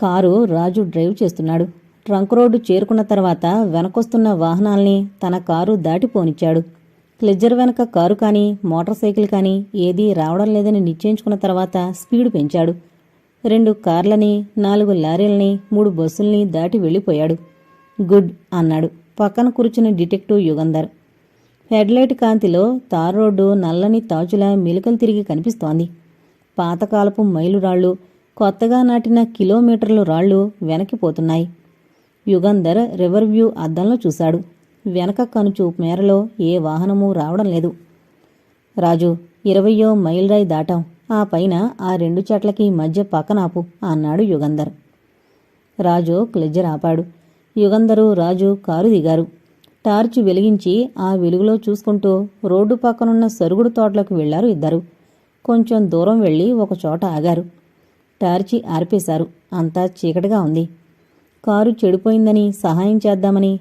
Car Raju drive చేస్తున్నాడు. Trunk road చేరుకున్న తర్వాత వెనకొస్తున్న వాహనాల్ని తన కారు దాటిపోనిచ్చాడు క్లెజర్ వెనక కారు కానీ మోటార్ సైకిల్ కానీ ఏదీ రావడం లేదని నిశ్చయించుకున్న తర్వాత స్పీడు పెంచాడు. రెండు కార్లని నాలుగు లారీల్ని మూడు బస్సుల్ని దాటి వెళ్ళిపోయాడు. గుడ్ అన్నాడు పక్కన కూర్చున్న డిటెక్టివ్ యుగంధర్. హెడ్లైట్ కాంతిలో తార్ రోడ్డు నల్లని తాచులా మెలికలు తిరిగి కనిపిస్తోంది. పాతకాలపు మైలురాళ్ళు కొత్తగా నాటిన కిలోమీటర్లు రాళ్ళు వెనక్కిపోతున్నాయి యుగంధర్ రివర్వ్యూ అద్దంలో చూశాడు. వెనక కనుచూపు మేరలో ఏ వాహనమూ రావడం లేదు. రాజు ఇరవయో మైల్ రాయి దాటాం. ఆ పైన ఆ రెండు చెట్లకి మధ్య పక్కనాపు అన్నాడు యుగంధర్. రాజు క్లెజ్జర్ ఆపాడు యుగంధరు రాజు కారు దిగారు. టార్చ్ వెలిగించి ఆ వెలుగులో చూసుకుంటూ రోడ్డు పక్కనున్న సరుగుడు తోటలకు వెళ్ళారు ఇద్దరు. కొంచెం దూరం వెళ్ళి ఒకచోట ఆగారు. టార్చి ఆర్పేశారు. అంతా చీకటిగా ఉంది. కారు చెడిపోయిందని సహాయం చేద్దామని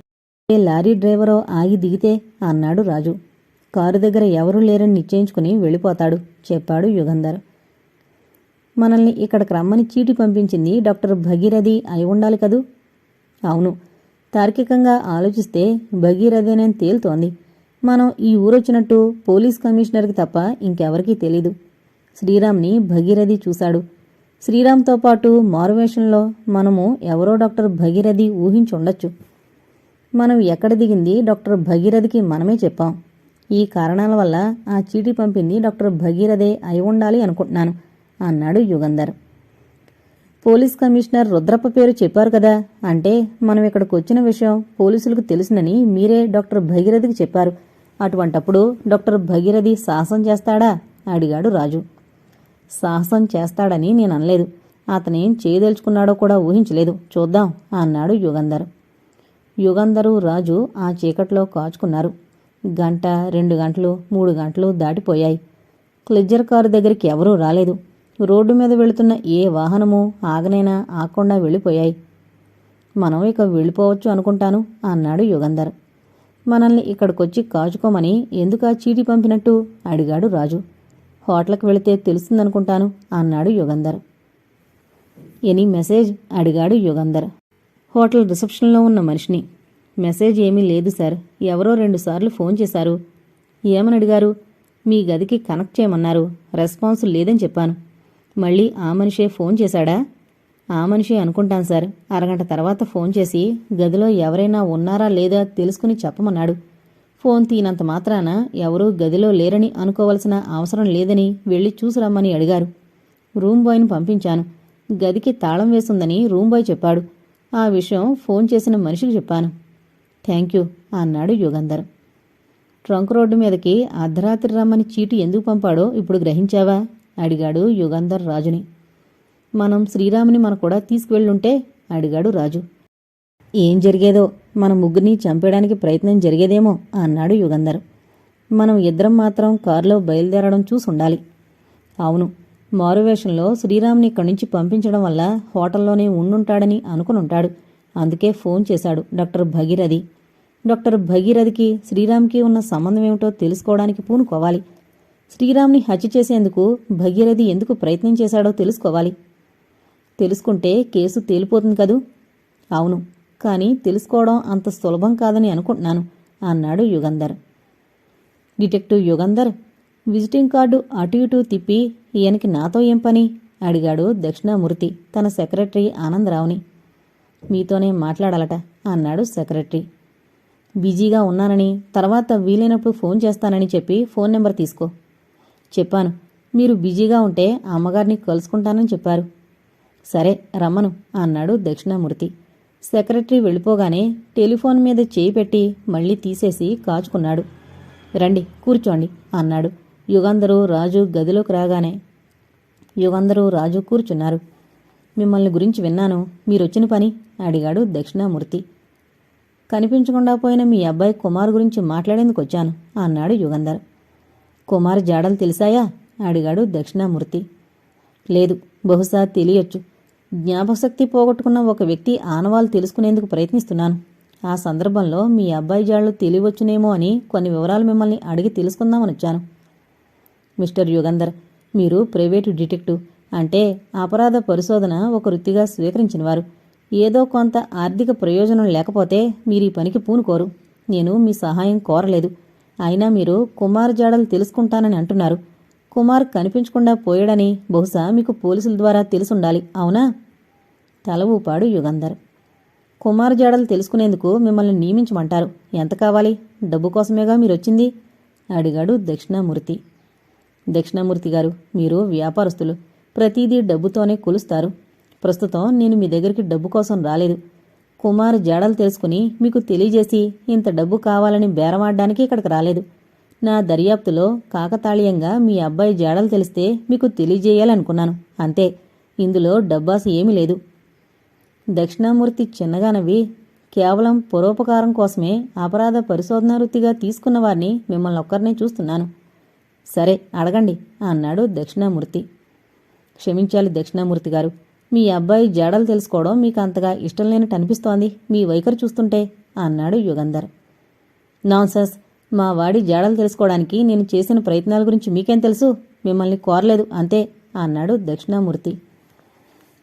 ఏ లారీ డ్రైవరో ఆగి దిగితే అన్నాడు రాజు. కారు దగ్గర ఎవరూ లేరని నిశ్చయించుకుని వెళ్ళిపోతాడు చెప్పాడు యుగంధర్. మనల్ని ఇక్కడికి రమ్మని చీటి పంపించింది డాక్టర్ భగీరథి అయి ఉండాలి కదూ? అవును. తార్కికంగా ఆలోచిస్తే భగీరథేనని తేలుతోంది. మనం ఈ ఊరొచ్చినట్టు పోలీస్ కమిషనర్కి తప్ప ఇంకెవరికీ తెలీదు. శ్రీరామ్ని భగీరథి చూశాడు. శ్రీరామ్తో పాటు మారువేషంలో మనము ఎవరో డాక్టర్ భగీరథి ఊహించుండొచ్చు. మనం ఎక్కడ దిగింది డాక్టర్ భగీరథికి మనమే చెప్పాం. ఈ కారణాల వల్ల ఆ చీటీ పంపింది డాక్టర్ భగీరథే అయి ఉండాలి అనుకుంటున్నాను అన్నాడు యుగంధర్. పోలీస్ కమిషనర్ రుద్రప్ప పేరు చెప్పారు కదా అంటే మనం ఇక్కడికి వచ్చిన విషయం పోలీసులకు తెలిసినని మీరే డాక్టర్ భగీరథికి చెప్పారు. అటువంటప్పుడు డాక్టర్ భగీరథి సాహసం చేస్తాడా? అడిగాడు రాజు. సాహసం చేస్తాడని నేను అనలేదు. అతనేం చేయదలుచుకున్నాడో కూడా ఊహించలేదు. చూద్దాం అన్నాడు యుగంధర్. యుగంధరు రాజు ఆ చీకట్లో కాచుకున్నారు. గంట రెండు గంటలు మూడు గంటలు దాటిపోయాయి. క్లిజ్జర్ కారు దగ్గరికి ఎవరూ రాలేదు. రోడ్డు మీద వెళుతున్న ఏ వాహనము ఆగనైనా ఆగకుండా వెళ్ళిపోయాయి. మనం ఇక వెళ్ళిపోవచ్చు అనుకుంటాను అన్నాడు యుగంధర్. మనల్ని ఇక్కడికొచ్చి కాచుకోమని ఎందుకు ఆ చీటీ పంపినట్టు? అడిగాడు రాజు. హోటల్కి వెళితే తెలుస్తుందనుకుంటాను అన్నాడు యుగంధర్. Any message? అడిగాడు యుగంధర్. హోటల్ రిసెప్షన్లో ఉన్న మనిషిని. మెసేజ్ ఏమీ లేదు సార్. ఎవరో రెండుసార్లు ఫోన్ చేశారు. ఏమని అడిగారు? మీ గదికి కనెక్ట్ చేయమన్నారు. రెస్పాన్స్ లేదని చెప్పాను. మళ్ళీ ఆ మనిషే ఫోన్ చేశాడా? ఆ మనిషే అనుకుంటాను సార్. అరగంట తర్వాత ఫోన్ చేసి గదిలో ఎవరైనా ఉన్నారా లేదా తెలుసుకుని చెప్పమన్నాడు. ఫోన్ తీనంత మాత్రాన ఎవరూ గదిలో లేరని అనుకోవలసిన అవసరం లేదని వెళ్ళి చూసిరమ్మని అడిగారు. రూమ్ బాయ్ని పంపించాను. గదికి తాళం వేసుందని రూమ్ బాయ్ చెప్పాడు. ఆ విషయం ఫోన్ చేసిన మనిషికి చెప్పాను. థ్యాంక్ యూ అన్నాడు యుగంధర్. ట్రంక్ రోడ్డు మీదకి అర్ధరాత్రి రమ్మని చీటి ఎందుకు పంపాడో ఇప్పుడు గ్రహించావా? అడిగాడు యుగంధర్ రాజుని. మనం శ్రీరాముని మన కూడా తీసుకువెళ్ళుంటే అడిగాడు రాజు. ఏం జరిగేదో? మన ముగ్గురిని చంపేయడానికి ప్రయత్నం జరిగేదేమో అన్నాడు యుగంధర్. మనం ఇద్దరం మాత్రం కారులో బయలుదేరడం చూసుండాలి అవును మారువేషంలో శ్రీరామ్ని ఇక్కడి నుంచి పంపించడం వల్ల హోటల్లోనే ఉండుంటాడని అనుకునుంటాడు. అందుకే ఫోన్ చేశాడు డాక్టర్ భగీరథి. డాక్టర్ భగీరథికి శ్రీరామ్కి ఉన్న సంబంధం ఏమిటో తెలుసుకోవడానికి పూనుకోవాలి. శ్రీరామ్ని హత్య చేసేందుకు భగీరథి ఎందుకు ప్రయత్నం చేశాడో తెలుసుకోవాలి. తెలుసుకుంటే కేసు తేలిపోతుంది కదూ? అవును కానీ తెలుసుకోవడం అంత సులభం కాదని అనుకుంటున్నాను అన్నాడు Yugandhar. Detective Yugandhar visiting card అటు ఇటు తిప్పి ఈయనకి నాతో ఏం పని? అడిగాడు దక్షిణామూర్తి తన సెక్రటరీ ఆనందరావుని. మీతోనే మాట్లాడాలట అన్నాడు సెక్రటరీ. బిజీగా ఉన్నానని తర్వాత వీలైనప్పుడు ఫోన్ చేస్తానని చెప్పి ఫోన్ నెంబర్ తీసుకో. చెప్పాను మీరు బిజీగా ఉంటే అమ్మగారిని కలుసుకుంటానని చెప్పారు. సరే రమ్మను అన్నాడు దక్షిణామూర్తి. సెక్రటరీ వెళ్ళిపోగానే టెలిఫోన్ మీద చేయి పెట్టి మళ్ళీ తీసేసి కాచుకున్నాడు. రండి కూర్చోండి అన్నాడు. యుగంధరు రాజు గదిలోకి రాగానే యుగంధరు రాజు కూర్చున్నారు. మిమ్మల్ని గురించి విన్నాను. మీరొచ్చిన పని అడిగాడు దక్షిణామూర్తి. కనిపించకుండా పోయిన మీ అబ్బాయి కుమార్ గురించి మాట్లాడేందుకు వచ్చాను అన్నాడు యుగంధర్. కుమార్ జాడలు తెలిసాయా? అడిగాడు దక్షిణామూర్తి. లేదు బహుశా తెలియొచ్చు. జ్ఞాపకశక్తి పోగొట్టుకున్న ఒక వ్యక్తి ఆనవాలు తెలుసుకునేందుకు ప్రయత్నిస్తున్నాను. ఆ సందర్భంలో మీ అబ్బాయి జాడలు తెలియవచ్చునేమో అని కొన్ని వివరాలు మిమ్మల్ని అడిగి తెలుసుకుందామని వచ్చాను. మిస్టర్ యుగంధర్ మీరు ప్రైవేటు డిటెక్టివ్ అంటే అపరాధ పరిశోధన ఒక వృత్తిగా స్వీకరించినవారు. ఏదో కొంత ఆర్థిక ప్రయోజనం లేకపోతే మీరు ఈ పనికి పూనుకోరు. నేను మీ సహాయం కోరలేదు. అయినా మీరు కుమార్ జాడలు తెలుసుకుంటానని అంటున్నారు. కుమార్ కనిపించకుండా పోయాడని బహుశా మీకు పోలీసుల ద్వారా తెలుసుండాలి అవునా? తల ఊపాడు యుగంధర్. కుమార్ జాడలు తెలుసుకునేందుకు మిమ్మల్ని నియమించమంటారు. ఎంత కావాలి? డబ్బు కోసమేగా మీరొచ్చింది? అడిగాడు దక్షిణామూర్తి. దక్షిణామూర్తి గారు మీరు వ్యాపారస్తులు. ప్రతిదీ డబ్బుతోనే కొలుస్తారు. ప్రస్తుతం నేను మీ దగ్గరికి డబ్బు కోసం రాలేదు. కుమార్ జాడలు తెలుసుకుని మీకు తెలియజేసి ఇంత డబ్బు కావాలని బేరమాడడానికి ఇక్కడికి రాలేదు. నా దర్యాప్తులో కాకతాళీయంగా మీ అబ్బాయి జాడలు తెలిస్తే మీకు తెలియజేయాలనుకున్నాను. అంతే. ఇందులో డబ్బాస ఏమీ లేదు. దక్షిణామూర్తి చిన్నగా నవ్వి కేవలం పరోపకారం కోసమే అపరాధ పరిశోధన వృత్తిగా తీసుకున్న వారిని మిమ్మల్ని ఒక్కరినే చూస్తున్నాను. సరే అడగండి అన్నాడు దక్షిణామూర్తి. క్షమించాలి దక్షిణామూర్తి గారు. మీ అబ్బాయి జాడలు తెలుసుకోవడం మీకు అంతగా ఇష్టం లేనట్టు అనిపిస్తోంది. మీ వైఖరి చూస్తుంటే అన్నాడు యుగంధర్. నాన్సెన్స్. మా వాడి జాడలు తెలుసుకోవడానికి నేను చేసిన ప్రయత్నాల గురించి మీకేం తెలుసు? మిమ్మల్ని కోరలేదు అంతే అన్నాడు దక్షిణామూర్తి.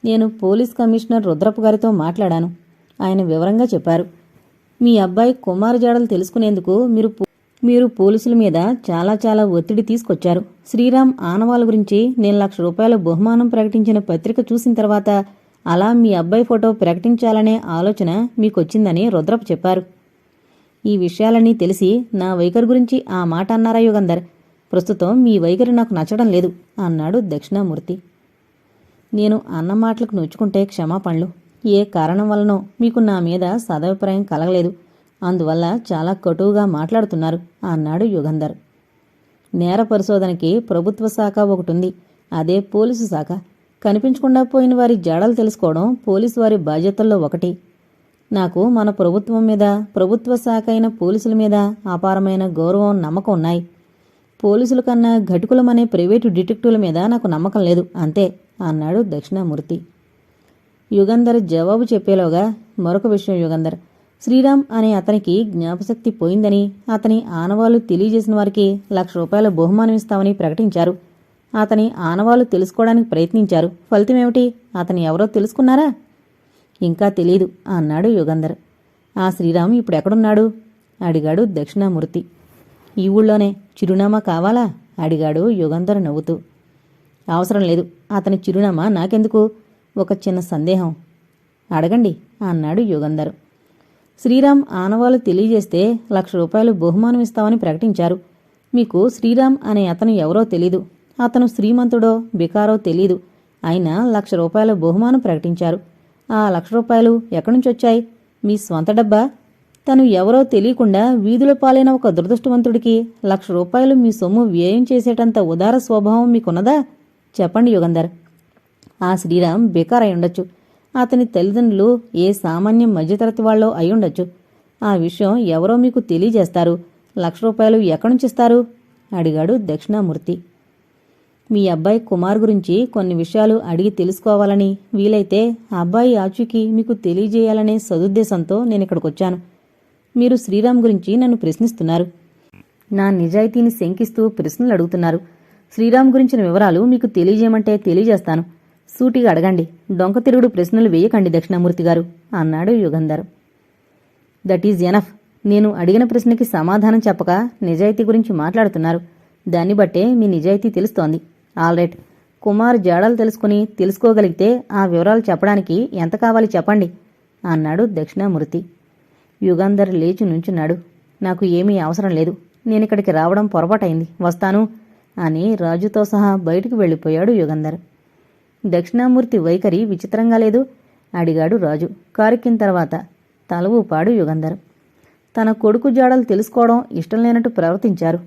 నేను పోలీస్ కమిషనర్ రుద్రపు గారితో మాట్లాడాను. ఆయన వివరంగా చెప్పారు. మీ అబ్బాయి కుమారు జాడలు తెలుసుకునేందుకు మీరు మీరు పోలీసుల మీద చాలా చాలా ఒత్తిడి తీసుకొచ్చారు. శ్రీరామ్ ఆనవాళ్ళ గురించి నేను లక్ష రూపాయల బహుమానం ప్రకటించిన పత్రిక చూసిన తర్వాత అలా మీ అబ్బాయి ఫోటో ప్రకటించాలనే ఆలోచన మీకొచ్చిందని రుద్రపు చెప్పారు. ఈ విషయాలన్నీ తెలిసి నా వైఖరి గురించి ఆ మాట అన్నారా యుగంధర్? ప్రస్తుతం మీ వైఖరి నాకు నచ్చడం లేదు అన్నాడు దక్షిణామూర్తి. నేను అన్న మాటలకు నొచ్చుకుంటే క్షమాపణలు. ఏ కారణం వలనో మీకు నా మీద సదభిప్రాయం కలగలేదు. అందువల్ల చాలా కటువుగా మాట్లాడుతున్నారు అన్నాడు యుగంధర్. నేర పరిశోధనకి ప్రభుత్వ శాఖ ఒకటి ఉంది అదే పోలీసు శాఖ. కనిపించకుండా పోయిన వారి జాడలు తెలుసుకోవడం పోలీసు వారి బాధ్యతల్లో ఒకటి. నాకు మన ప్రభుత్వం మీద ప్రభుత్వ శాఖ అయిన పోలీసుల మీద అపారమైన గౌరవం నమ్మకం ఉన్నాయి. పోలీసుల కన్నా ఘటుకులమనే ప్రైవేటు డిటెక్టివ్ల మీద నాకు నమ్మకం లేదు అంతే అన్నాడు దక్షిణామూర్తి. యుగంధర్ జవాబు చెప్పేలోగా మరొక విషయం యుగంధర్. శ్రీరామ్ అనే అతనికి జ్ఞాపశక్తి పోయిందని అతని ఆనవాళ్ళు తెలియజేసిన వారికి లక్ష రూపాయల బహుమానం ఇస్తామని ప్రకటించారు. అతని ఆనవాళ్ళు తెలుసుకోవడానికి ప్రయత్నించారు. ఫలితమేమిటి అతని ఎవరో తెలుసుకున్నారా? ఇంకా తెలీదు అన్నాడు యుగంధర్ ఆ శ్రీరామ్ ఇప్పుడు ఎక్కడున్నాడు? అడిగాడు దక్షిణామూర్తి. ఈ ఊళ్ళోనే చిరునామా కావాలా? అడిగాడు యుగంధర్ నవ్వుతూ. అవసరం లేదు అతని చిరునామా నాకెందుకు? ఒక చిన్న సందేహం. అడగండి అన్నాడు యుగంధర్ శ్రీరామ్ ఆనవాలు తెలియజేస్తే లక్ష రూపాయలు బహుమానం ఇస్తామని ప్రకటించారు. మీకు శ్రీరామ్ అనే అతను ఎవరో తెలీదు. అతను శ్రీమంతుడో బికారో తెలీదు. అయినా లక్ష రూపాయల బహుమానం ప్రకటించారు. ఆ లక్ష రూపాయలు ఎక్కడి నుంచి వచ్చాయి? మీ స్వంత డబ్బా? తను ఎవరో తెలియకుండా వీధుల పాలైన ఒక దురదృష్టవంతుడికి లక్ష రూపాయలు మీ సొమ్ము వ్యయం చేసేటంత ఉదార స్వభావం మీకున్నదా? చెప్పండి యుగంధర్. ఆ శ్రీరామ్ బేకార్ అయి ఉండొచ్చు. అతని తల్లిదండ్రులు ఏ సామాన్య మధ్యతరగతి వాళ్ళో అయి ఆ విషయం ఎవరో మీకు తెలియజేస్తారు. లక్ష రూపాయలు ఎక్కడి నుంచి ఇస్తారు? అడిగాడు దక్షిణామూర్తి. మీ అబ్బాయి కుమార్ గురించి కొన్ని విషయాలు అడిగి తెలుసుకోవాలని వీలైతే ఆ అబ్బాయి ఆచూకీ మీకు తెలియజేయాలనే సదుద్దేశంతో నేను ఇక్కడికి వచ్చాను మీరు శ్రీరామ్ గురించి నన్ను ప్రశ్నిస్తున్నారు. నా నిజాయితీని శంకిస్తూ ప్రశ్నలు అడుగుతున్నారు. శ్రీరామ్ గురించిన వివరాలు మీకు తెలియజేయమంటే తెలియజేస్తాను. సూటిగా అడగండి. డొంక తిరుగుడు ప్రశ్నలు వేయకండి దక్షిణామూర్తి గారు అన్నాడు యుగంధర్. That is enough. నేను అడిగిన ప్రశ్నకి సమాధానం చెప్పక నిజాయితీ గురించి మాట్లాడుతున్నారు. దాన్ని బట్టే మీ నిజాయితీ తెలుస్తోంది. All right. కుమార్ జాడలు తెలుసుకుని తెలుసుకోగలిగితే ఆ వివరాలు చెప్పడానికి ఎంత కావాలి చెప్పండి అన్నాడు దక్షిణామూర్తి. యుగంధర్ లేచి నుంచున్నాడు. నాకు ఏమీ అవసరం లేదు. నేనిక్కడికి రావడం పొరపాటైంది. వస్తాను అని రాజుతో సహా బయటికి వెళ్ళిపోయాడు యుగంధర్. దక్షిణామూర్తి వైఖరి విచిత్రంగా లేదు అడిగాడు రాజు. కారెక్కిన తర్వాత తల ఊపాడు యుగంధర్. తన కొడుకు జాడలు తెలుసుకోవడం ఇష్టం లేనట్టు ప్రవర్తించారు.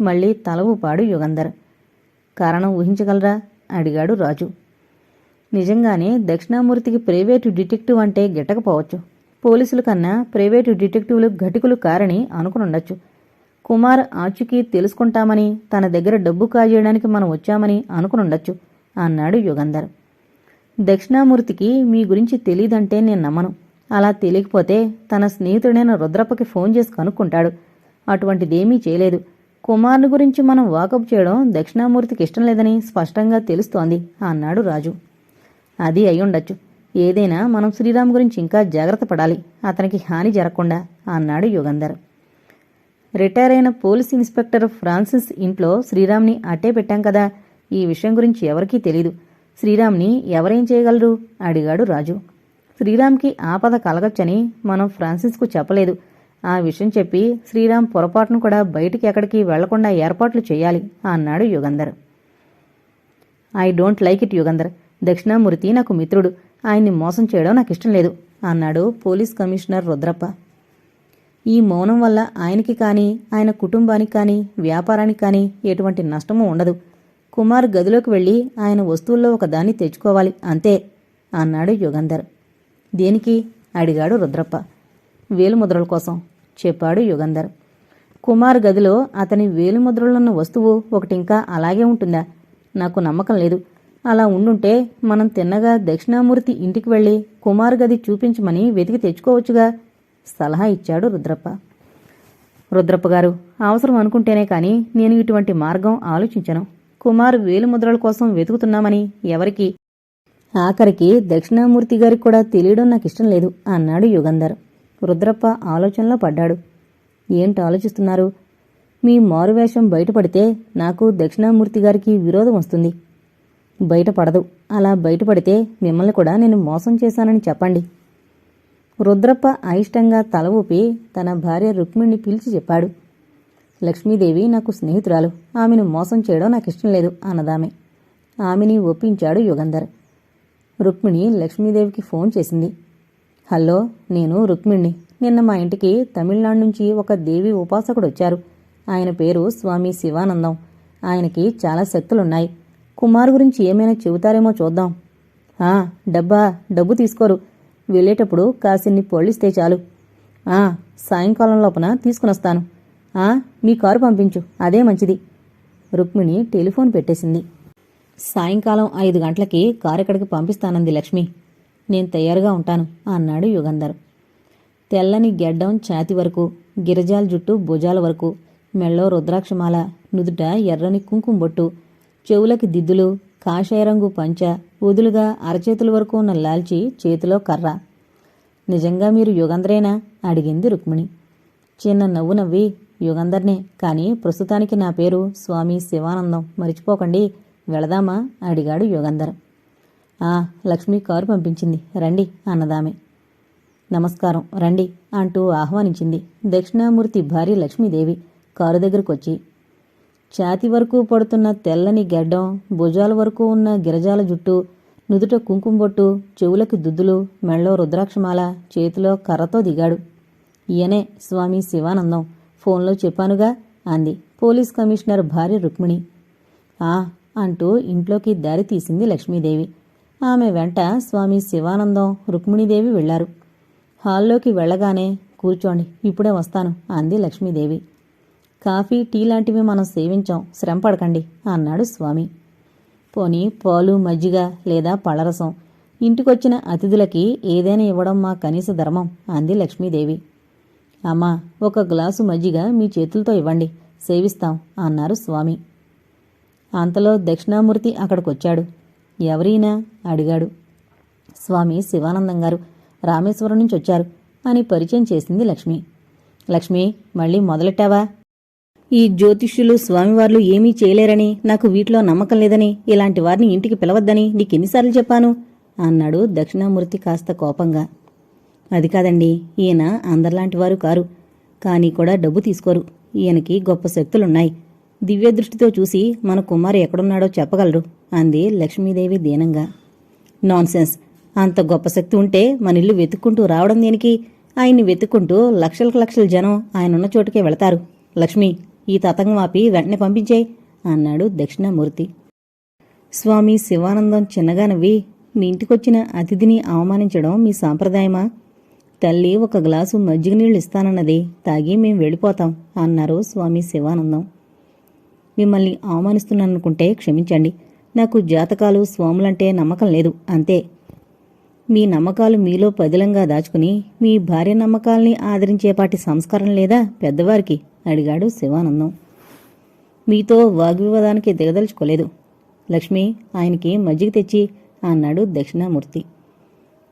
మళ్ళీ తల ఊపాడు యుగంధర్. కారణం ఊహించగలరా? అడిగాడు రాజు. నిజంగానే దక్షిణామూర్తికి ప్రైవేటు డిటెక్టివ్ అంటే గిట్టకపోవచ్చు పోలీసుల కన్నా ప్రైవేటు డిటెక్టివ్లు ఘటికులు కారని అనుకునుండొచ్చు. కుమార్ ఆచుకీ తెలుసుకుంటామని తన దగ్గర డబ్బు కాజేయడానికి మనం వచ్చామని అనుకునుండొచ్చు అన్నాడు యుగంధర్. దక్షిణామూర్తికి మీ గురించి తెలీదంటే నేను నమ్మను. అలా తెలియకపోతే తన స్నేహితుడైన రుద్రప్పకి ఫోన్ చేసి కనుక్కుంటాడు. అటువంటిదేమీ చేయలేదు. కుమారుని గురించి మనం వాకప్ చేయడం దక్షిణామూర్తికి ఇష్టం లేదని స్పష్టంగా తెలుస్తోంది అన్నాడు రాజు. అది అయ్యుండొచ్చు. ఏదైనా మనం శ్రీరామ్ గురించి ఇంకా జాగ్రత్త పడాలి అతనికి హాని జరగకుండా అన్నాడు యుగంధర్. రిటైర్ అయిన పోలీస్ ఇన్స్పెక్టర్ ఫ్రాన్సిస్ ఇంట్లో శ్రీరామ్ని అట్టే పెట్టాం కదా ఈ విషయం గురించి ఎవరికీ తెలీదు. శ్రీరామ్ని ఎవరేం చేయగలరు? అడిగాడు రాజు. శ్రీరామ్కి ఆపద కలగొచ్చని మనం ఫ్రాన్సిస్కు చెప్పలేదు. ఆ విషయం చెప్పి శ్రీరామ్ పొరపాటును కూడా బయటికి ఎక్కడికి వెళ్ళకుండా ఏర్పాట్లు చేయాలి అన్నాడు Yugandhar. I don't like it Yugandhar. Dakshinamurthy నాకు మిత్రుడు. ఆయన్ని మోసం చేయడం నాకు ఇష్టం లేదు అన్నాడు పోలీస్ కమిషనర్ రుద్రప్ప. ఈ మౌనం వల్ల ఆయనకి కానీ ఆయన కుటుంబానికి కానీ వ్యాపారానికి కానీ ఎటువంటి నష్టమూ ఉండదు. కుమార్ గదిలోకి వెళ్ళి ఆయన వస్తువుల్లో ఒకదాన్ని తెచ్చుకోవాలి అంతే అన్నాడు యుగంధర్. దేనికి? అడిగాడు రుద్రప్ప. వేలుముద్రల కోసం. చెప్పాడు యుగంధర్. కుమార్ గదిలో అతని వేలుముద్రలున్న వస్తువు ఒకటింకా అలాగే ఉంటుందా? నాకు నమ్మకం లేదు. అలా ఉండుంటే మనం తిన్నగా దక్షిణామూర్తి ఇంటికి వెళ్ళి కుమార్ గది చూపించమని వెతికి తెచ్చుకోవచ్చుగా? సలహా ఇచ్చాడు రుద్రప్ప. రుద్రప్ప గారు అవసరం అనుకుంటేనే కానీ నేను ఇటువంటి మార్గం ఆలోచించను. కుమార్ వేలుముద్రల కోసం వెతుకుతున్నామని ఎవరికి? ఆఖరికి దక్షిణామూర్తి గారికి కూడా తెలియడం నాకు ఇష్టం లేదు అన్నాడు యుగంధర్. రుద్రప్ప ఆలోచనలో పడ్డాడు. ఏంటి ఆలోచిస్తున్నారు? మీ మారువేషం బయటపడితే నాకు దక్షిణామూర్తి గారికి విరోధం వస్తుంది. బయటపడదు. అలా బయటపడితే మిమ్మల్ని కూడా నేను మోసం చేశానని చెప్పండి. రుద్రప్ప అయిష్టంగా తల ఊపి తన భార్య రుక్మిణిని పిలిచి చెప్పాడు. లక్ష్మీదేవి నాకు స్నేహితురాలు. ఆమెను మోసం చేయడం నాకు ఇష్టం లేదు అన్నదామె. ఆమెని ఒప్పించాడు యుగంధర్. రుక్మిణి లక్ష్మీదేవికి ఫోన్ చేసింది. హలో నేను రుక్మిణి. నిన్న మా ఇంటికి తమిళనాడు నుంచి ఒక దేవి ఉపాసకుడు వచ్చారు. ఆయన పేరు స్వామి శివానందం. ఆయనకి చాలా శక్తులున్నాయి. కుమార్ గురించి ఏమైనా చెబుతారేమో చూద్దాం. ఆ డబ్బా డబ్బు తీసుకోరు. వెళ్ళేటప్పుడు కాసిన్ని పొళ్ళిస్తే చాలు. ఆ సాయంకాలం లోపల తీసుకునొస్తాను. ఆ మీ కారు పంపించు అదే మంచిది. రుక్మిణి టెలిఫోన్ పెట్టేసింది. సాయంకాలం ఐదు గంటలకి కారు ఇక్కడికి పంపిస్తానంది లక్ష్మి. నేను తయారుగా ఉంటాను అన్నాడు యుగంధర్. తెల్లని గెడ్డం ఛాతి వరకు గిరజాల జుట్టు భుజాల వరకు మెళ్ళో రుద్రాక్షమాల నుదుట ఎర్రని కుంకుమ బొట్టు చెవులకి దిద్దులు కాషాయ రంగు పంచ వదులుగా అరచేతుల వరకు ఉన్న లాల్చి చేతిలో కర్ర. నిజంగా మీరు యుగంధరేనా? అడిగింది రుక్మిణి. చిన్న నవ్వు నవ్వి యుగంధర్నే కానీ ప్రస్తుతానికి నా పేరు స్వామి శివానందం. మరిచిపోకండి వెళదామా? అడిగాడు యుగంధర్. లక్ష్మి కారు పంపించింది. రండి అన్నదామె. నమస్కారం. రండి అంటూ ఆహ్వానించింది. దక్షిణామూర్తి భార్య లక్ష్మీదేవి కారు దగ్గరకొచ్చి ఛాతి వరకు పడుతున్న తెల్లని గడ్డం భుజాల వరకు ఉన్న గిరజాల జుట్టు నుదుట కుంకుమ బొట్టు చెవులకి దుద్దులు మెళ్ళో రుద్రాక్షమాల చేతిలో కర్రతో దిగాడు. ఈయనే స్వామి శివానందం. ఫోన్లో చెప్పానుగా అంది పోలీస్ కమిషనర్ భార్య రుక్మిణి. ఆ అంటూ ఇంట్లోకి దారి తీసింది లక్ష్మీదేవి. ఆమె వెంట స్వామి శివానందం రుక్మిణీదేవి వెళ్ళారు హాల్లోకి వెళ్ళగానే కూర్చోండి ఇప్పుడే వస్తాను అంది లక్ష్మీదేవి. కాఫీ టీ లాంటివి మనం సేవించాం శ్రమ పడకండి అన్నాడు స్వామి. పోనీ పాలు మజ్జిగ లేదా పళ్ళరసం ఇంటికొచ్చిన అతిథులకి ఏదైనా ఇవ్వడం మా కనీస ధర్మం అంది లక్ష్మీదేవి. అమ్మా ఒక గ్లాసు మజ్జిగ మీ చేతులతో ఇవ్వండి సేవిస్తాం అన్నారు స్వామి. అంతలో దక్షిణామూర్తి అక్కడికొచ్చాడు. ఎవరైనా అడిగాడు. స్వామి శివానందం గారు రామేశ్వరం నుంచి వచ్చారు. అని పరిచయం చేసింది లక్ష్మి. లక్ష్మి మళ్ళీ మొదలెట్టావా? ఈ జ్యోతిష్యులు స్వామివార్లు ఏమీ చేయలేరని నాకు వీటిలో నమ్మకం లేదని ఇలాంటి వారిని ఇంటికి పిలవద్దని నీకెన్నిసార్లు చెప్పాను? అన్నాడు దక్షిణామూర్తి కాస్త కోపంగా. అది కాదండి ఈయన అందరిలాంటి వారు కారు. కానీ కూడా డబ్బు తీసుకోరు. ఈయనకి గొప్ప శక్తులున్నాయి. దివ్య దృష్టితో చూసి మన కుమారు ఎక్కడున్నాడో చెప్పగలరు అంది లక్ష్మీదేవి దీనంగా. నాన్సెన్స్. అంత గొప్ప శక్తి ఉంటే మన ఇల్లు వెతుక్కుంటూ రావడం దేనికి? ఆయన్ని వెతుక్కుంటూ లక్షలకు లక్షల జనం ఆయనున్న చోటుకే వెళతారు. లక్ష్మి ఈ తతంగం ఆపి వెంటనే పంపించేయ్ అన్నాడు దక్షిణామూర్తి. స్వామి శివానందం చిన్నగా నవ్వి మీ ఇంటికొచ్చిన అతిథిని అవమానించడం మీ సాంప్రదాయమా? తల్లి ఒక గ్లాసు మజ్జిగ నీళ్ళు ఇస్తానన్నది తాగి మేం వెళ్ళిపోతాం అన్నారు స్వామి శివానందం. మిమ్మల్ని అవమానిస్తున్నాననుకుంటే క్షమించండి. నాకు జాతకాలు స్వాములంటే నమ్మకం లేదు అంతే. మీ నమ్మకాలు మీలో పదిలంగా దాచుకుని మీ భార్య నమ్మకాల్ని ఆదరించేపాటి సంస్కారం లేదా పెద్దవారికి? అడిగాడు శివానందం. మీతో వాగ్వివాదానికి దిగదలుచుకోలేదు. లక్ష్మి ఆయనకి మజ్జిగ తెచ్చి అన్నాడు దక్షిణామూర్తి.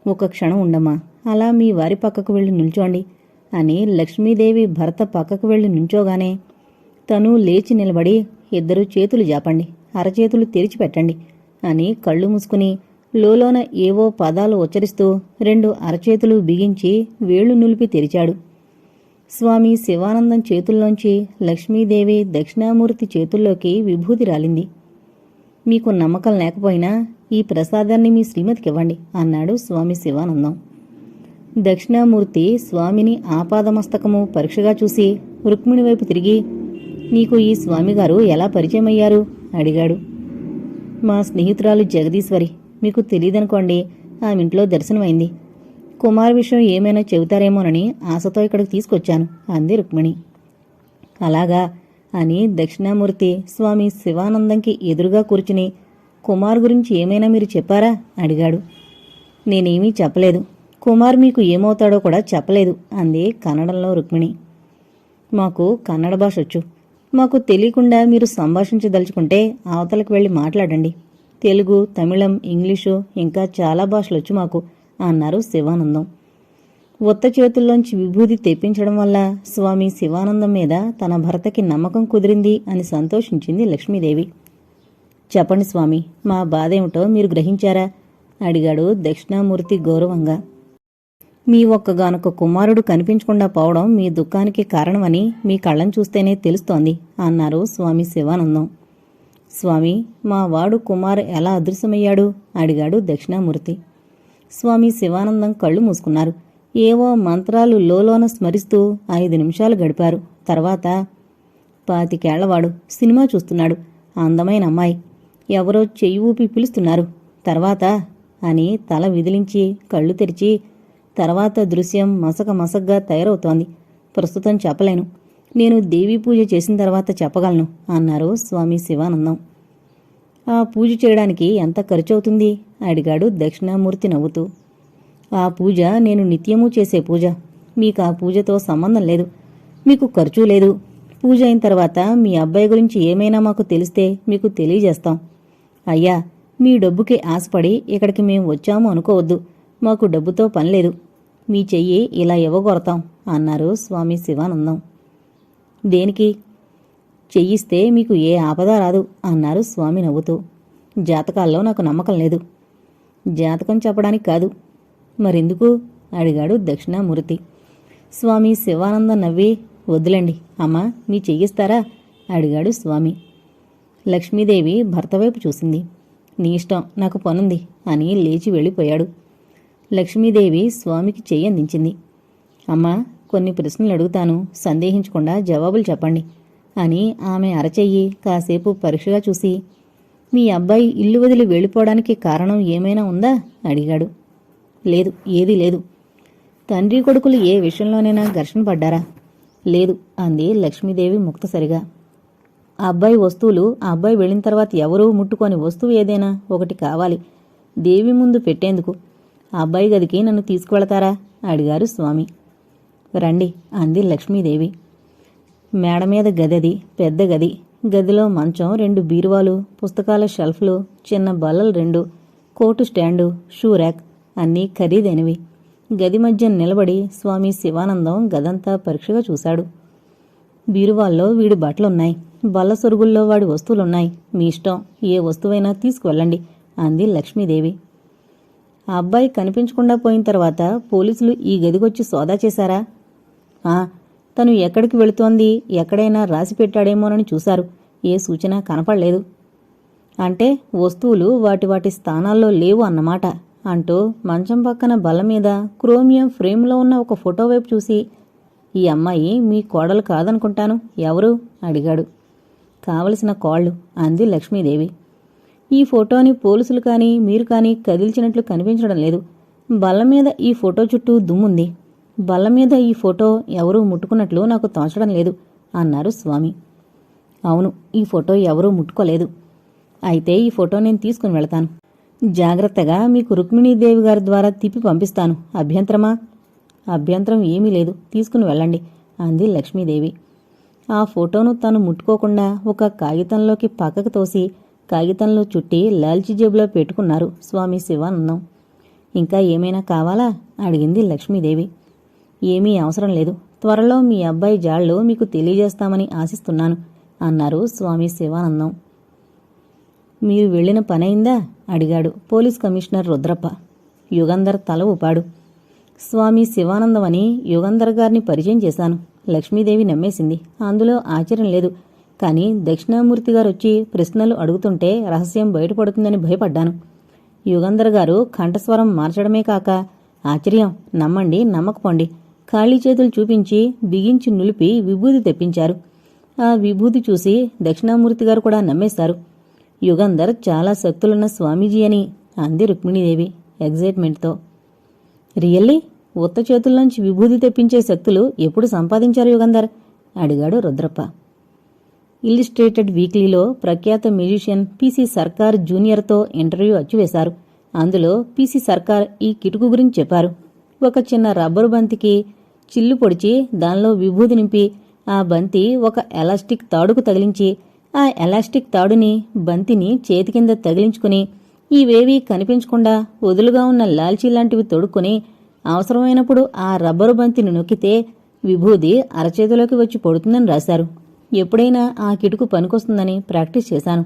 ఒక క్షణం ఉండమ్మా అలా మీ వారి పక్కకు వెళ్ళి నిల్చోండి అని లక్ష్మీదేవి భర్త పక్కకు వెళ్ళి నుంచోగానే తను లేచి నిలబడి ఇద్దరు చేతులు జాపండి అరచేతులు తెరిచిపెట్టండి అని కళ్ళు మూసుకుని లోలోన ఏవో పదాలు ఉచ్చరిస్తూ రెండు అరచేతులు బిగించి వేళ్ళు నులిపి తెరిచాడు. స్వామి శివానందం చేతుల్లోంచి లక్ష్మీదేవి దక్షిణామూర్తి చేతుల్లోకి విభూతి రాలింది. మీకు నమ్మకం లేకపోయినా ఈ ప్రసాదాన్ని మీ శ్రీమతికి ఇవ్వండి అన్నాడు స్వామి శివానందం. దక్షిణామూర్తి స్వామిని ఆపాదమస్తకము పరీక్షగా చూసి రుక్మిణి వైపు తిరిగి నీకు ఈ స్వామిగారు ఎలా పరిచయమయ్యారు? అడిగాడు. మా స్నేహితురాలు జగదీశ్వరి. మీకు తెలియదనుకోండి ఆమె ఇంట్లో దర్శనమైంది. కుమార్ విషయం ఏమైనా చెబుతారేమోనని ఆశతో ఇక్కడికి తీసుకొచ్చాను అంది రుక్మిణి. అలాగా అని దక్షిణామూర్తి స్వామి శివానందంకి ఎదురుగా కూర్చుని కుమార్ గురించి ఏమైనా మీరు చెప్పారా? అడిగాడు. నేనేమీ చెప్పలేదు. కుమార్ మీకు ఏమవుతాడో కూడా చెప్పలేదు అంది కన్నడంలో రుక్మిణి. మాకు కన్నడ భాష వచ్చు. మాకు తెలియకుండా మీరు సంభాషించదలుచుకుంటే అవతలకు వెళ్ళి మాట్లాడండి. తెలుగు తమిళం ఇంగ్లీషు ఇంకా చాలా భాషలు వచ్చి మాకు అన్నారు శివానందం. ఉత్త చేతుల్లోంచి విభూతి తెప్పించడం వల్ల స్వామి శివానందం మీద తన భర్తకి నమ్మకం కుదిరింది అని సంతోషించింది లక్ష్మీదేవి. చెప్పండి స్వామి మా బాధ ఏమిటో మీరు గ్రహించారా? అడిగాడు దక్షిణామూర్తి గౌరవంగా. మీ ఒక్కగానొక్క కుమారుడు కనిపించకుండా పోవడం మీ దుఃఖానికి కారణమని మీ కళ్ళను చూస్తేనే తెలుస్తోంది అన్నారు స్వామి శివానందం. స్వామి మా వాడు కుమార్ ఎలా అదృశ్యమయ్యాడు? అడిగాడు దక్షిణామూర్తి. స్వామి శివానందం కళ్ళు మూసుకున్నారు. ఏవో మంత్రాలు లోలోన స్మరిస్తూ ఐదు నిమిషాలు గడిపారు. తర్వాత పాతికేళ్ళవాడు సినిమా చూస్తున్నాడు. అందమైన అమ్మాయి. ఎవరో చెయ్యి ఊపి పిలుస్తున్నారు. తర్వాత అని తల విదిలించి కళ్ళు తెరిచి తర్వాత దృశ్యం మసక మసగ్గా తయారవుతోంది. ప్రస్తుతం చెప్పలేను. నేను దేవీ పూజ చేసిన తర్వాత చెప్పగలను అన్నారు స్వామి శివానందం. ఆ పూజ చేయడానికి ఎంత ఖర్చు అవుతుంది అడిగాడు దక్షిణామూర్తి నవ్వుతూ. ఆ పూజ నేను నిత్యము చేసే పూజ. మీకు ఆ పూజతో సంబంధం లేదు. మీకు ఖర్చు లేదు. పూజ అయిన తర్వాత మీ అబ్బాయి గురించి ఏమైనా మాకు తెలిస్తే మీకు తెలియజేస్తాం. అయ్యా మీ డబ్బుకి ఆశపడి ఇక్కడికి మేము వచ్చాము అనుకోవద్దు. మాకు డబ్బుతో పనిలేదు మీ చెయ్యి ఇలా ఇవ్వగొడతాం అన్నారు స్వామి శివానందం. దేనికి? చెయ్యిస్తే మీకు ఏ ఆపద రాదు అన్నారు స్వామి నవ్వుతూ. జాతకాల్లో నాకు నమ్మకం లేదు. జాతకం చెప్పడానికి కాదు. మరెందుకు? అడిగాడు దక్షిణామూర్తి. స్వామి శివానందం నవ్వి వద్దులండి అమ్మా మీ చెయ్యిస్తారా? అడిగాడు స్వామి. లక్ష్మీదేవి భర్త వైపు చూసింది. నీ ఇష్టం నాకు పనుంది అని లేచి వెళ్ళిపోయాడు. లక్ష్మీదేవి స్వామికి చెయ్యి అందించింది. అమ్మా కొన్ని ప్రశ్నలు అడుగుతాను. సందేహించకుండా జవాబులు చెప్పండి అని ఆమె అరచెయ్యి కాసేపు పరీక్షగా చూసి మీ అబ్బాయి ఇల్లు వదిలి వెళ్ళిపోవడానికి కారణం ఏమైనా ఉందా? అడిగాడు. లేదు ఏదీ లేదు. తండ్రి కొడుకులు ఏ విషయంలోనైనా ఘర్షణ పడ్డారా? లేదు అంది లక్ష్మీదేవి ముక్తసరిగా. ఆ అబ్బాయి వస్తువులు ఆ అబ్బాయి వెళ్ళిన తర్వాత ఎవరూ ముట్టుకొని వస్తువు ఏదైనా ఒకటి కావాలి. దేవి ముందు పెట్టేందుకు. ఆ అబ్బాయి గదికి నన్ను తీసుకువెళతారా? అడిగారు స్వామి. రండి అంది లక్ష్మీదేవి. మేడ మీద గదది పెద్ద గది గదిలో మంచం రెండు బీరువాలు పుస్తకాల షెల్ఫ్లు చిన్న బల్లలు రెండు కోటు స్టాండు షూ ర్యాక్ అన్నీ ఖరీదైనవి. గది మధ్య నిలబడి స్వామి శివానందం గదంతా పరీక్షగా చూశాడు. బీరువాల్లో వీడి బట్టలున్నాయి బల్ల సొరుగుల్లో వాడి వస్తువులున్నాయి. మీ ఇష్టం ఏ వస్తువైనా తీసుకువెళ్ళండి అంది లక్ష్మీదేవి. ఆ అబ్బాయి కనిపించకుండా పోయిన తర్వాత పోలీసులు ఈ గదికొచ్చి సోదా చేశారా? ఆ తను ఎక్కడికి వెళుతోంది? ఎక్కడైనా రాసి పెట్టాడేమోనని చూశారు. ఏ సూచన కనపడలేదు. అంటే వస్తువులు వాటి వాటి స్థానాల్లో లేవు అన్నమాట అంటూ మంచం పక్కన బల్ల మీద క్రోమియం ఫ్రేమ్లో ఉన్న ఒక ఫోటో వైపు చూసి ఈ అమ్మాయి మీ కోడలు కాదనుకుంటాను ఎవరు? అడిగాడు. కావలసిన కోళ్ళు అంది లక్ష్మీదేవి. ఈ ఫోటోని పోలీసులు కానీ మీరు కానీ కదిల్చినట్లు కనిపించడం లేదు. బల్ల మీద ఈ ఫోటో చుట్టూ దుమ్ముంది. బల్ల మీద ఈ ఫోటో ఎవరూ ముట్టుకున్నట్లు నాకు తోచడం లేదు అన్నారు స్వామి. అవును ఈ ఫోటో ఎవరూ ముట్టుకోలేదు. అయితే ఈ ఫోటో నేను తీసుకుని వెళతాను. జాగ్రత్తగా మీకు రుక్మిణీదేవి గారి ద్వారా తిప్పి పంపిస్తాను. అభ్యంతరమా? అభ్యంతరం ఏమీ లేదు. తీసుకుని వెళ్ళండి అంది లక్ష్మీదేవి. ఆ ఫోటోను తను ముట్టుకోకుండా ఒక కాగితంలోకి పక్కకు తోసి కాగితంలో చుట్టి లాల్చి జేబులో పెట్టుకున్నారు స్వామి శివానందం. ఇంకా ఏమైనా కావాలా? అడిగింది లక్ష్మీదేవి. ఏమీ అవసరం లేదు. త్వరలో మీ అబ్బాయి జాళ్ళు మీకు తెలియజేస్తామని ఆశిస్తున్నాను అన్నారు స్వామి శివానందం. మీరు వెళ్ళిన పనైందా? అడిగాడు పోలీస్ కమిషనర్ రుద్రప్ప. యుగంధర్ తల ఊపాడు. స్వామి శివానందం అని యుగంధర్ గారిని పరిచయం చేశాను లక్ష్మీదేవి నమ్మేసింది. అందులో ఆశ్చర్యం లేదు. కానీ దక్షిణామూర్తి గారు వచ్చి ప్రశ్నలు అడుగుతుంటే రహస్యం బయటపడుతుందని భయపడ్డాను. యుగంధర్ గారు కంఠస్వరం మార్చడమే కాక ఆశ్చర్యం నమ్మండి నమ్మకపోండి. ఖాళీ చేతులు చూపించి బిగించి నులిపి విభూది తెప్పించారు. ఆ విభూది చూసి దక్షిణామూర్తి గారు కూడా నమ్మేశారు. యుగంధర్ చాలా శక్తులున్న స్వామీజీ అని అంది రుక్మిణీదేవి ఎగ్జైట్మెంట్తో రియల్లీ? ఉత్త చేతుల్లోంచి విభూది తెప్పించే శక్తులు ఎప్పుడు సంపాదించారు యుగంధర్? అడిగాడు రుద్రప్ప. ఇల్లిస్ట్రేటెడ్ వీక్లీలో ప్రఖ్యాత మ్యూజిషియన్ పీసీ సర్కార్ జూనియర్తో ఇంటర్వ్యూ అచ్చివేశారు. అందులో పీసీ సర్కార్ ఈ కిటుకు గురించి చెప్పారు. ఒక చిన్న రబ్బరు బంతికి చిల్లు పొడిచి దానిలో విభూది నింపి ఆ బంతి ఒక ఎలాస్టిక్ తాడుకు తగిలించి ఆ ఎలాస్టిక్ తాడుని బంతిని చేతి కింద తగిలించుకుని ఇవేవీ కనిపించకుండా వదులుగా ఉన్న లాల్చీ లాంటివి తొడుక్కొని అవసరమైనప్పుడు ఆ రబ్బరు బంతిని నొక్కితే విభూది అరచేతిలోకి వచ్చి పడుతుందని రాశారు. ఎప్పుడైనా ఆ కిటుకు పనికొస్తుందని ప్రాక్టీస్ చేశాను.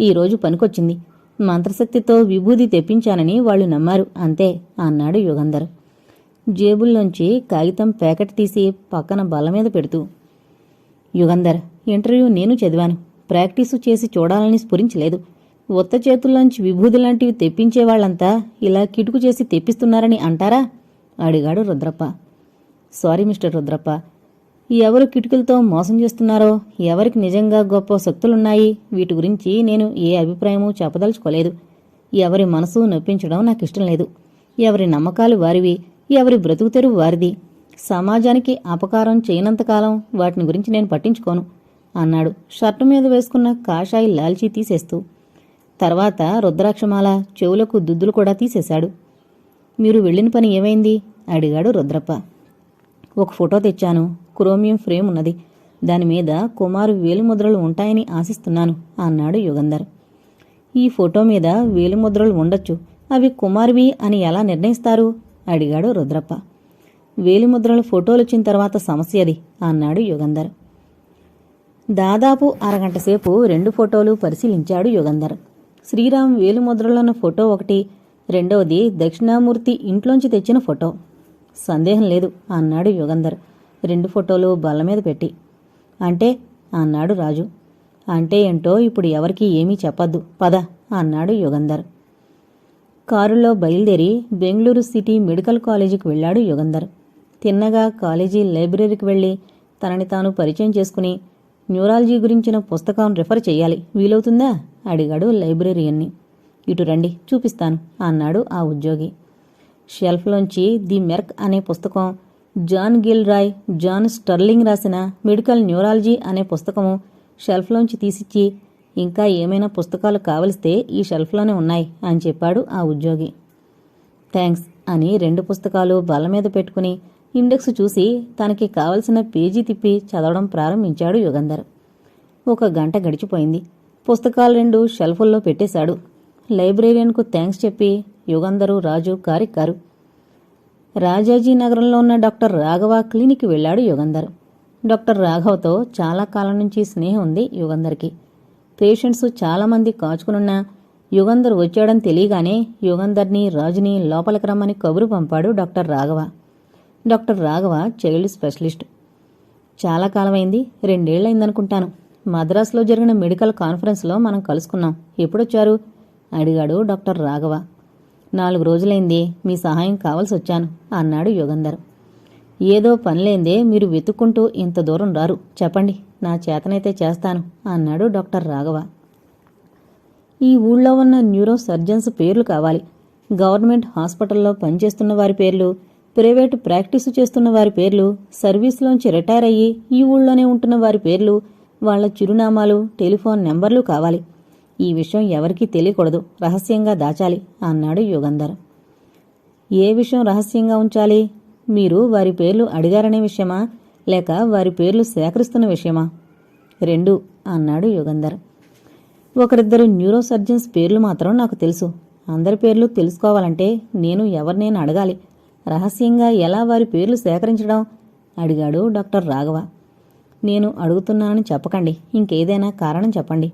ఈరోజు పనికొచ్చింది. మంత్రశక్తితో విభూది తెప్పించానని వాళ్ళు నమ్మారు. అంతే అన్నాడు యుగంధర్. జేబుల్లోంచి కాగితం ప్యాకెట్ తీసి పక్కన బల్ల మీద పెడుతూ యుగంధర్ ఇంటర్వ్యూ నేను చదివాను. ప్రాక్టీసు చేసి చూడాలని స్ఫురించలేదు. ఉత్త చేతుల్లోంచి విభూది లాంటివి తెప్పించే వాళ్ళంతా ఇలా కిటుకు చేసి తెప్పిస్తున్నారని అంటారా? అడిగాడు రుద్రప్ప. Sorry mister Rudrappa. ఎవరు కిటుకులతో మోసం చేస్తున్నారో ఎవరికి నిజంగా గొప్ప శక్తులున్నాయి వీటి గురించి నేను ఏ అభిప్రాయమూ చెప్పదలుచుకోలేదు. ఎవరి మనసు నొప్పించడం నాకు ఇష్టం లేదు. ఎవరి నమ్మకాలు వారివి ఎవరి బ్రతుకు తెరువు వారిది. సమాజానికి అపకారం చేయనంతకాలం వాటిని గురించి నేను పట్టించుకోను అన్నాడు షర్టు మీద వేసుకున్న కాషాయి లాల్చీ తీసేస్తూ. తర్వాత రుద్రాక్షమాల చెవులకు దుద్దులు కూడా తీసేశాడు. మీరు వెళ్ళిన పని ఏమైంది? అడిగాడు రుద్రప్ప. ఒక ఫోటో తెచ్చాను. క్రోమియం ఫ్రేమ్ ఉన్నది. దాని మీద కుమారు వేలిముద్రలు ఉంటాయని ఆశిస్తున్నాను అన్నాడు యుగంధర్. ఈ ఫోటో మీద వేలిముద్రలు ఉండొచ్చు. అవి కుమార్వి అని ఎలా నిర్ణయిస్తారు? అడిగాడు రుద్రప్ప. వేలిముద్రల ఫోటోలు వచ్చిన తర్వాత సమస్య అది అన్నాడు యుగంధర్. దాదాపు అరగంట సేపు రెండు ఫోటోలు పరిశీలించాడు యుగంధర్. శ్రీరామ్ వేలిముద్రలున్న ఫోటో ఒకటి రెండవది దక్షిణామూర్తి ఇంట్లోంచి తెచ్చిన ఫోటో. సందేహం లేదు అన్నాడు యుగంధర్. రెండు ఫోటోలు బల్ల మీద పెట్టి. అంటే అన్నాడు రాజు. అంటే ఏంటో ఇప్పుడు ఎవరికీ ఏమీ చెప్పద్దు. పద అన్నాడు యుగంధర్. కారులో బయలుదేరి బెంగళూరు సిటీ మెడికల్ కాలేజీకి వెళ్ళాడు యుగంధర్. తిన్నగా కాలేజీ లైబ్రరీకి వెళ్ళి తనని తాను పరిచయం చేసుకుని న్యూరాలజీ గురించిన పుస్తకం రిఫర్ చేయాలి. వీలవుతుందా? అడిగాడు లైబ్రరీయన్ని. ఇటు రండి చూపిస్తాను అన్నాడు ఆ ఉద్యోగి. షెల్ఫ్లోంచి ది మెర్క్ అనే పుస్తకం John Gilroy John Sterling రాసిన మెడికల్ న్యూరాలజీ అనే పుస్తకము షెల్ఫ్లోంచి తీసిచ్చి ఇంకా ఏమైనా పుస్తకాలు కావలిస్తే ఈ షెల్ఫ్లోనే ఉన్నాయి అని చెప్పాడు ఆ ఉద్యోగి. థ్యాంక్స్ అని రెండు పుస్తకాలు బల్ల మీద పెట్టుకుని ఇండెక్స్ చూసి తనకి కావలసిన పేజీ తిప్పి చదవడం ప్రారంభించాడు యుగంధర్. ఒక గంట గడిచిపోయింది. పుస్తకాలు రెండు షెల్ఫుల్లో పెట్టేశాడు. లైబ్రేరియన్కు థ్యాంక్స్ చెప్పి యుగంధరు రాజు కారెక్కారు రాజాజీ నగరంలో ఉన్న డాక్టర్ రాఘవ క్లినిక్ వెళ్ళాడు యుగంధర్. డాక్టర్ రాఘవతో చాలా కాలం నుంచి స్నేహం ఉంది యుగంధర్కి. పేషెంట్స్ చాలామంది కాచుకునున్నా యుగంధర్ వచ్చాడని తెలియగానే యుగంధర్ని రాజుని లోపలికి రమ్మని కబురు పంపాడు doctor Raghava. Doctor Raghava child specialist. చాలా కాలమైంది రెండేళ్ళైందనుకుంటాను. మద్రాసులో జరిగిన మెడికల్ కాన్ఫరెన్స్లో మనం కలుసుకున్నాం. ఎప్పుడొచ్చారు? అడిగాడు డాక్టర్ రాఘవ. నాలుగు రోజులైంది మీ సహాయం కావాల్సి వచ్చాను అన్నాడు యుగంధర్. ఏదో పనిలేందే మీరు వెతుక్కుంటూ ఇంత దూరం రారు. చెప్పండి నా చేతనైతే చేస్తాను అన్నాడు డాక్టర్ రాఘవ. ఈ ఊళ్ళో ఉన్న న్యూరో సర్జన్స్ పేర్లు కావాలి. గవర్నమెంట్ హాస్పిటల్లో పనిచేస్తున్న వారి పేర్లు ప్రైవేటు ప్రాక్టీసు చేస్తున్న వారి పేర్లు సర్వీస్లోంచి రిటైర్ అయ్యి ఈ ఊళ్ళోనే ఉంటున్న వారి పేర్లు వాళ్ళ చిరునామాలు టెలిఫోన్ నెంబర్లు కావాలి. ఈ విషయం ఎవరికీ తెలియకూడదు. రహస్యంగా దాచాలి అన్నాడు యుగంధర్. ఏ విషయం రహస్యంగా ఉంచాలి? మీరు వారి పేర్లు అడిగారనే విషయమా? లేక వారి పేర్లు సేకరిస్తున్న విషయమా? రెండు అన్నాడు యుగంధర్. ఒకరిద్దరు న్యూరో సర్జన్స్ పేర్లు మాత్రం నాకు తెలుసు. అందరి పేర్లు తెలుసుకోవాలంటే నేను ఎవరినైనా అడగాలి. రహస్యంగా ఎలా వారి పేర్లు సేకరించడం? అడిగాడు డాక్టర్ రాఘవ. నేను అడుగుతున్నానని చెప్పకండి. ఇంకేదైనా కారణం చెప్పండి.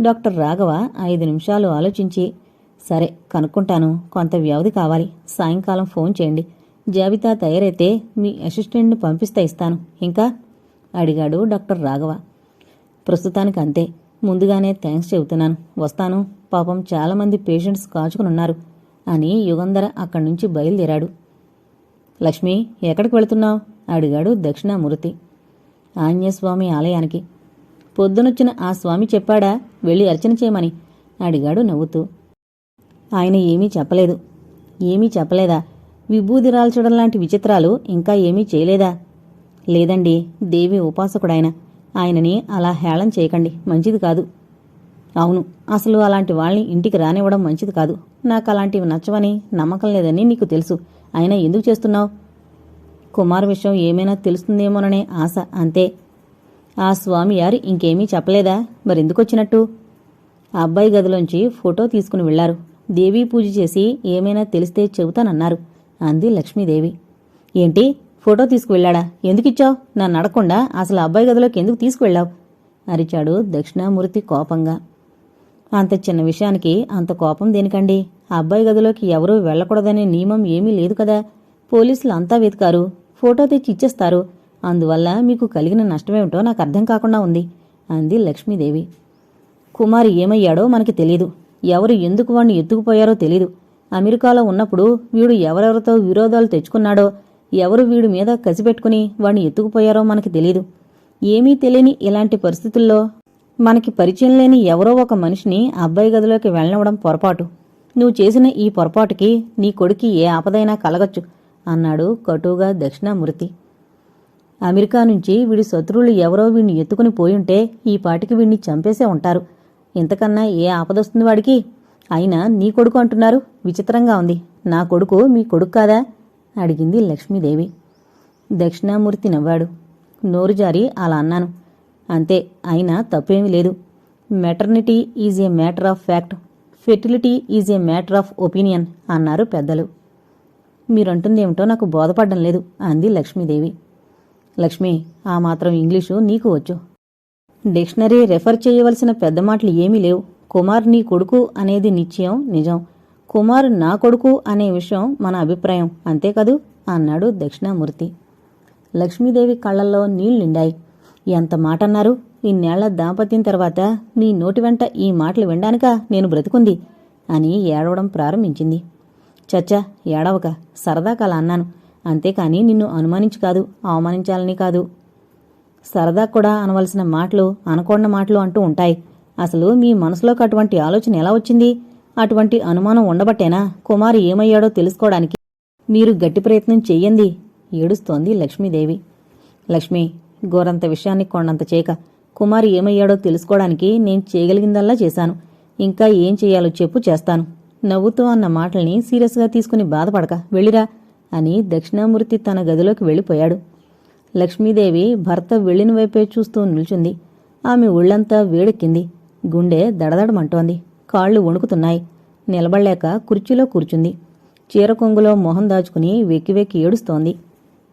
డాక్టర్ రాఘవ ఐదు నిమిషాలు ఆలోచించి సరే కనుక్కుంటాను. కొంత వ్యవధి కావాలి. సాయంకాలం ఫోన్ చేయండి. జాబితా తయారైతే మీ అసిస్టెంట్ని పంపిస్తే ఇస్తాను. ఇంకా? అడిగాడు డాక్టర్ రాఘవ. ప్రస్తుతానికి అంతే. ముందుగానే థ్యాంక్స్ చెబుతున్నాను. వస్తాను. పాపం చాలామంది పేషెంట్స్ కాచుకునున్నారు అని యుగంధర అక్కడి నుంచి బయలుదేరాడు. లక్ష్మి ఎక్కడికి వెళుతున్నావు? అడిగాడు దక్షిణామూర్తి. ఆంజనేయస్వామి ఆలయానికి. పొద్దునొచ్చిన ఆ స్వామి చెప్పాడా? వెళ్ళి అర్చన చేయమని. అడిగాడు నవ్వుతూ. ఆయన ఏమీ చెప్పలేదు. ఏమీ చెప్పలేదా? విభూది రాల్చడం లాంటి విచిత్రాలు ఇంకా ఏమీ చేయలేదా? లేదండి దేవి ఉపాసకుడాయన. ఆయనని అలా హేళం చేయకండి. మంచిది కాదు. అవును అసలు అలాంటి వాళ్ళని ఇంటికి రానివ్వడం మంచిది కాదు. నాకు అలాంటివి నచ్చవని నమ్మకం లేదని నీకు తెలుసు. అయినా ఎందుకు చేస్తున్నావు? కుమార్ విషయం ఏమైనా తెలుస్తుందేమోననే ఆశ అంతే. ఆ స్వామియారు ఇంకేమీ చెప్పలేదా? మరెందుకొచ్చినట్టు? ఆ అబ్బాయి గదిలోంచి ఫోటో తీసుకుని వెళ్ళారు దేవీ పూజ చేసి ఏమైనా తెలిస్తే చెబుతానన్నారు. అంది లక్ష్మీదేవి. ఏంటి? ఫోటో తీసుకువెళ్ళాడా? ఎందుకిచ్చావు? నన్ను అడగకుండా అసలు అబ్బాయి గదిలోకి ఎందుకు తీసుకువెళ్ళావు? అరిచాడు దక్షిణామూర్తి కోపంగా. అంత చిన్న విషయానికి అంత కోపం దేనికండి? ఆ అబ్బాయి గదిలోకి ఎవరూ వెళ్ళకూడదనే నియమం ఏమీ లేదు కదా? పోలీసులు అంతా వెతికారు. ఫోటో తెచ్చి ఇచ్చేస్తారు అందువల్ల మీకు కలిగిన నష్టమేమిటో నాకు అర్థం కాకుండా ఉంది అంది లక్ష్మీదేవి. కుమార్ ఏమయ్యాడో మనకి తెలీదు. ఎవరు ఎందుకు వాణ్ణి ఎత్తుకుపోయారో తెలీదు. అమెరికాలో ఉన్నప్పుడు వీడు ఎవరెవరితో విరోధాలు తెచ్చుకున్నాడో ఎవరు వీడి మీద కసిపెట్టుకుని వాణ్ణి ఎత్తుకుపోయారో మనకి తెలీదు. ఏమీ తెలియని ఇలాంటి పరిస్థితుల్లో మనకి పరిచయం లేని ఎవరో ఒక మనిషిని అబ్బాయి గదిలోకి వెళ్ళనివ్వడం పొరపాటు. నువ్వు చేసిన ఈ పొరపాటుకి నీ కొడుకి ఏ ఆపదైనా కలగచ్చు అన్నాడు కటువుగా దక్షిణామూర్తి. అమెరికా నుంచి వీడి శత్రువులు ఎవరో వీడిని ఎత్తుకుని పోయుంటే ఈ పాటికి వీడిని చంపేసే ఉంటారు. ఇంతకన్నా ఏ ఆపదొస్తుంది వాడికి? అయినా నీ కొడుకు అంటున్నారు. విచిత్రంగా ఉంది. నా కొడుకు మీ కొడుకు కాదా? అడిగింది లక్ష్మీదేవి. దక్షిణామూర్తి నవ్వాడు. నోరు జారి అలా అన్నాను. అంతే అయినా తప్పేమీ లేదు. Maternity is a matter of fact. Fertility is a matter of opinion అన్నారు పెద్దలు. మీరంటుందేమిటో నాకు బోధపడడం లేదు అంది లక్ష్మీదేవి. లక్ష్మి ఆ మాత్రం ఇంగ్లీషు నీకు వచ్చు. డిక్షనరీ రెఫర్ చేయవలసిన పెద్ద మాటలు ఏమీ లేవు. కుమార్ నీ కొడుకు అనేది నిశ్చయం నిజం. కుమార్ నా కొడుకు అనే విషయం మన అభిప్రాయం. అంతేకాదు అన్నాడు దక్షిణామూర్తి. లక్ష్మీదేవి కళ్ళల్లో నీళ్ళు నిండాయి. ఎంత మాట అన్నారు ఇన్నేళ్ళ దాంపత్యం తర్వాత నీ నోటి వెంట ఈ మాటలు వినడానిక నేను బ్రతుకుంది? అని ఏడవడం ప్రారంభించింది. చచ్చా ఏడవక. సరదా కల అన్నాను. అంతేకాని నిన్ను అనుమానించి కాదు అవమానించాలని కాదు. సరదా కూడా అనవలసిన మాటలు అనకూడని మాటలు అంటూ ఉంటాయి. అసలు మీ మనసులోకి అటువంటి ఆలోచన ఎలా వచ్చింది? అటువంటి అనుమానం ఉండబట్టేనా? కుమారు ఏమయ్యాడో తెలుసుకోవడానికి మీరు గట్టి ప్రయత్నం చెయ్యండి ఏడుస్తోంది లక్ష్మీదేవి. లక్ష్మి గోరంత విషయాన్ని కొండంత చేయక కుమార్ ఏమయ్యాడో తెలుసుకోవడానికి నేను చేయగలిగిందల్లా చేశాను. ఇంకా ఏం చేయాలో చెప్పు చేస్తాను. నవ్వుతూ అన్న మాటల్ని సీరియస్గా తీసుకుని బాధపడక వెళ్ళిరా. అని దక్షిణామూర్తి తన గదిలోకి వెళ్ళిపోయాడు. లక్ష్మీదేవి భర్త వెళ్ళిన వైపే చూస్తూ నిల్చుంది. ఆమె ఒళ్ళంతా వేడెక్కింది. గుండె దడదడమంటోంది. కాళ్ళు వణుకుతున్నాయి. నిలబడలేక కుర్చీలో కూర్చుంది. చీర కొంగులో మొహం దాచుకుని వెక్కి వెక్కి ఏడుస్తోంది.